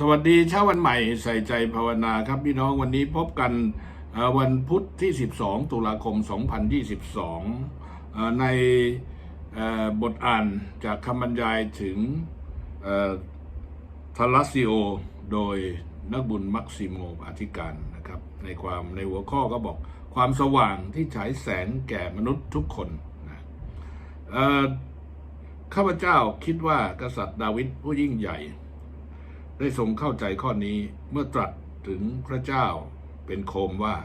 สวัสดีเช้าวันใหม่ใส่ใจภาวนาครับพี่น้องวันนี้พบกันวันพุธที่ 12 ตุลาคม 2022เอ่อในเอ่อบทอ่านจากคำบรรยายถึงทาลัสซิโอ โดยนักบุญมักซิโมอธิการนะครับ ในความในหัวข้อก็บอกความสว่างที่ฉายแสงแก่มนุษย์ทุกคนนะข้าพเจ้าคิดว่ากษัตริย์ดาวิดผู้ยิ่งใหญ่ ได้ทรงเข้าใจข้อนี้เมื่อตรัสถึงพระเจ้าเป็นโคมว่า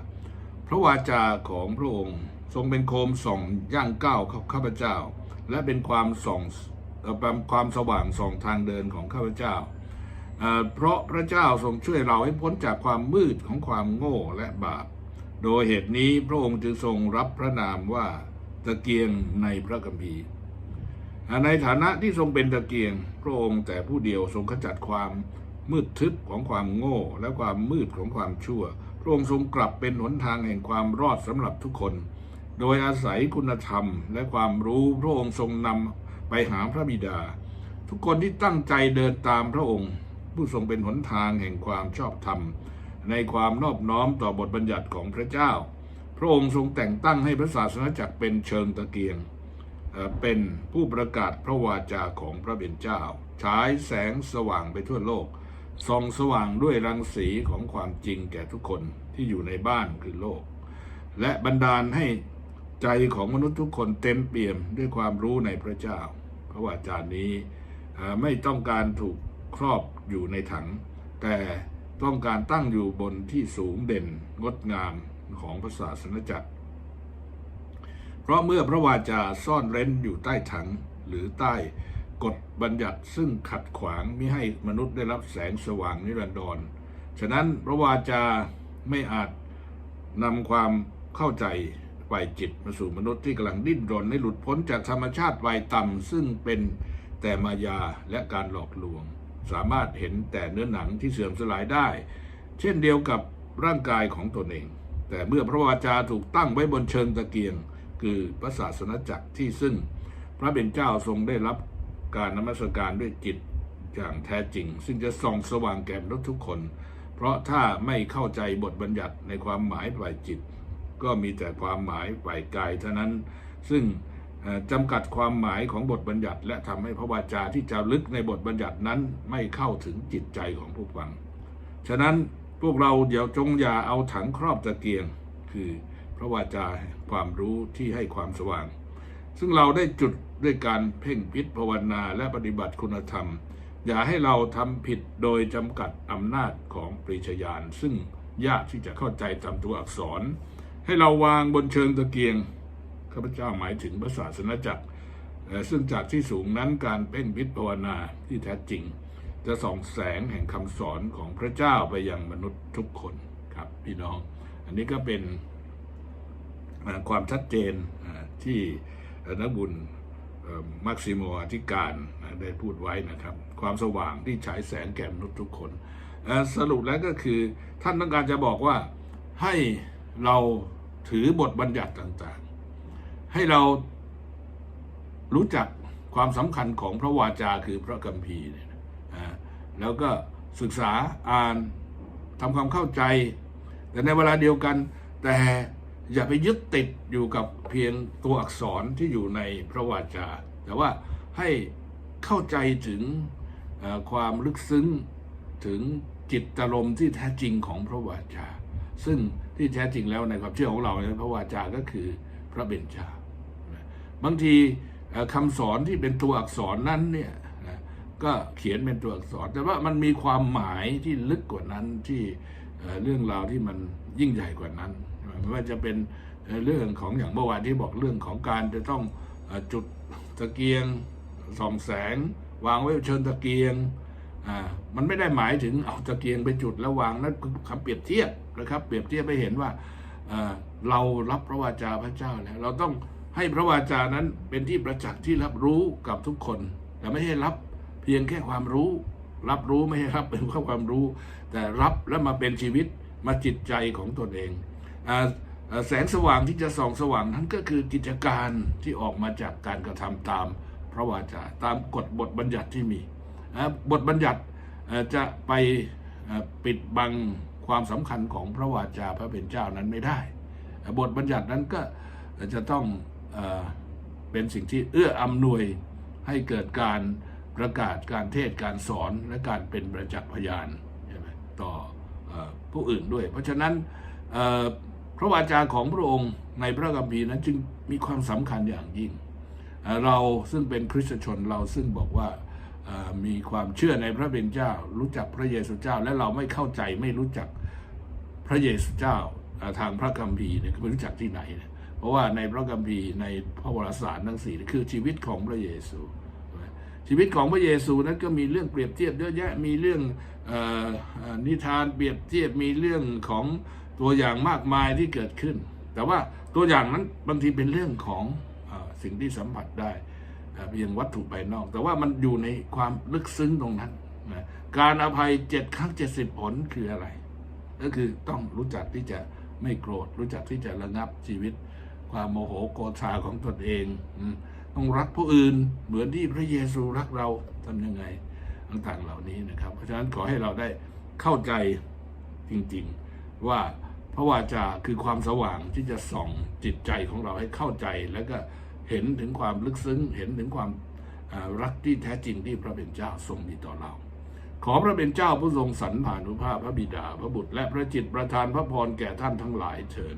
พระวาจาของพระองค์ทรงเป็นโคมส่องย่างก้าวข้าพเจ้า และเป็นความส่องความสว่างส่องทางเดินของข้าพเจ้า เพราะพระเจ้าทรงช่วยเราให้พ้นจากความมืดของความโง่และบาป โดยเหตุนี้พระองค์จึงทรงรับพระนามว่าตะเกียงในพระคัมภีร์ในฐานะที่ทรงเป็นตะเกียง พระองค์แต่ผู้เดียวทรงขจัดความ มืดทึบของความโง่ และความมืดของความชั่ว พระองค์ทรงกลับเป็นหนทางแห่งความรอดสำหรับทุกคน โดยอาศัยคุณธรรมและความรู้พระองค์ทรงนำไปหาพระบิดา ทุกคนที่ตั้งใจเดินตามพระองค์ ผู้ทรงเป็นหนทางแห่งความชอบธรรม ในความนอบน้อมต่อบทบัญญัติของพระเจ้า พระองค์ทรงแต่งตั้งให้พระศาสนาจักรเป็นเชิงตะเกียงเอ่อเป็นผู้ประกาศพระวาจาของพระเป็นเจ้า ฉายแสงสว่างไปทั่วโลก ส่องสว่างด้วยรังสีของความจริงแก่ทุกคนที่อยู่ในบ้านคือโลก และบันดาลให้ใจของมนุษย์ทุกคนเต็มเปี่ยมด้วยความรู้ในพระเจ้าพระวาจานี้ไม่ต้องการถูกครอบอยู่ในถัง แต่ต้องการตั้งอยู่บนที่สูงเด่นงดงามของพระศาสนจักร เพราะเมื่อพระวาจาซ่อนเร้นอยู่ใต้ถังหรือใต้ กฎบัญญัติซึ่งขัดขวางไม่ให้มนุษย์ได้รับแสงสว่างนิรันดร ฉะนั้นพระวาจาไม่อาจนำความเข้าใจฝ่ายจิตมาสู่มนุษย์ที่กำลังดิ้นรนให้หลุดพ้นจากธรรมชาติวัยต่ำซึ่งเป็นแต่มายาและการหลอกลวง สามารถเห็นแต่เนื้อหนังที่เสื่อมสลายได้ เช่นเดียวกับร่างกายของตนเอง แต่เมื่อพระวาจาถูกตั้งไว้บนเชิงตะเกียง คือพระศาสนจักรที่ซึ่งพระเป็นเจ้าทรงได้รับ การนมัสการด้วยจิตอย่างแท้จริง ซึ่งจะส่องสว่างแก่มนุษย์ทุกคน เพราะถ้าไม่เข้าใจบทบัญญัติในความหมายฝ่ายจิต ก็มีแต่ความหมายฝ่ายกายเท่านั้น ซึ่งจำกัดความหมายของบทบัญญัติ และทำให้พระวาจาที่จะลึกในบทบัญญัตินั้นไม่เข้าถึงจิตใจของผู้ฟัง ฉะนั้นพวกเราเดี๋ยวจงอย่าเอาถังครอบตะเกียง คือพระวาจาความรู้ที่ให้ความสว่าง ซึ่งเราได้จุดด้วยการเพ่งพิษภาวนาและปฏิบัติคุณธรรม อย่าให้เราทำผิดโดยจำกัดอำนาจของปริชญาณซึ่งยากที่จะเข้าใจตามตัวอักษร ให้เราวางบนเชิงตะเกียงข้าพเจ้าหมายถึงพระศาสนจักร ซึ่งจากที่สูงนั้นการเพ่งพิษภาวนาที่แท้จริง จะส่องแสงแห่งคำสอนของพระเจ้าไปยังมนุษย์ทุกคนครับพี่น้อง อันนี้ก็เป็นความชัดเจนที่ นักบุญมักซิโมอธิการได้พูดไว้นะครับ ความสว่างที่ฉายแสงแก่มนุษย์ทุกคนสรุปแล้วก็คือท่านต้องการจะบอกว่าให้เราถือบทบัญญัติต่างๆ ให้เรารู้จักความสำคัญของพระวาจาคือพระคัมภีร์เนี่ยแล้วก็ศึกษาอ่านทำความเข้าใจ แต่ในเวลาเดียวกันแต่ อย่าไปยึดติดอยู่กับเพียงตัวอักษรที่อยู่ในพระวาจา แต่ว่าให้เข้าใจถึงความลึกซึ้งถึงจิตอารมณ์ที่แท้จริงของพระวาจา ซึ่งที่แท้จริงแล้วในความเชื่อของเราเนี่ยพระวาจาก็คือพระเบญจา บางทีเอ่อคำสอนที่เป็นตัวอักษรนั้นเนี่ยก็เขียนเป็นตัวอักษร แต่ว่ามันมีความหมายที่ลึกกว่านั้นที่ เรื่องราวที่มันยิ่งใหญ่กว่านั้นไม่ว่าจะเป็นเรื่องของอย่างเมื่อวานที่บอกเรื่องของการจะต้องจุดตะเกียงส่องแสง วางไว้เชิญตะเกียงมันไม่ได้หมายถึงเอาตะเกียงไปจุดแล้ววางนั่นคือคำเปรียบเทียบนะครับ เปรียบเทียบไปเห็นว่าเรารับพระวาจาพระเจ้าแล้ว เราต้องให้พระวาจานั้นเป็นที่ประจักษ์ที่รับรู้กับทุกคน แต่ไม่ใช่รับเพียงแค่ความรู้ รับรู้ไม่ใช่รับเป็นแค่ความรู้ แต่รับแล้วมาเป็นชีวิตมาจิตใจของตนเองอแสงสว่างที่จะส่องสว่างนั้นก็คือกิจการที่ออกมาจากการกระทำตามพระวาจาตามกฎบทบัญญัติที่มีบทบัญญัติจะไปปิดบังความสำคัญของพระวาจาพระเป็นเจ้านั้นไม่ได้ บทบัญญัตินั้นก็จะต้องเป็นสิ่งที่เอื้ออำนวยให้เกิดการ ประกาศการเทศการสอนและการเป็นประจักษ์พยานใช่ไหมต่ออผู้อื่นด้วย เพราะฉะนั้นพระวาจาของพระองค์ในพระคัมภีร์นั้นจึงมีความสำคัญอย่างยิ่งเเราซึ่งเป็นคริสตชนเราซึ่งบอกว่ามีความเชื่อในพระเป็นเจ้า รู้จักพระเยซูเจ้า และเราไม่เข้าใจไม่รู้จักพระเยซูเจ้าทางพระคัมภีร์เนี่ยไม่รู้จักที่ไหนเนเพราะว่าในพระคัมภีร์ในพระวรสารทั้งสี่คือชีวิตของพระเยซู ชีวิตของพระเยซูนั้นก็มีเรื่องเปรียบเทียบเยอะแยะมีเรื่องออนิทานเปรียบเทียบมีเรื่องของตัวอย่างมากมายที่เกิดขึ้น แต่ว่าตัวอย่างนั้นบางทีเป็นเรื่องของอสิ่งที่สัมผัสได้เพียงวัตถุภายนอก แต่ว่ามันอยู่ในความลึกซึ้งตรงนั้นนะการอภัยเจ็ดครั้งเจ็ดสิบผลคืออะไร ก็คือต้องรู้จักที่จะไม่โกรธ รู้จักที่จะระงับชีวิต ความโมโหโกรธาของตนเองอื ต้องรักผู้อื่นเหมือนที่พระเยซูรักเราทำยังไงต่างๆเหล่านี้นะครับ เพราะฉะนั้นขอให้เราได้เข้าใจจริงๆว่าพระวาจาคือความสว่างที่จะส่องจิตใจของเราให้เข้าใจ แล้วก็เห็นถึงความลึกซึ้ง เห็นถึงความรักที่แท้จริงที่พระเป็นเจ้าทรงมีต่อเรา ขอพระเป็นเจ้าผู้ทรงสรรผ่านุภาพพระบิดา พระบุตรและพระจิตประทานพระพรแก่ท่านทั้งหลายเชิญ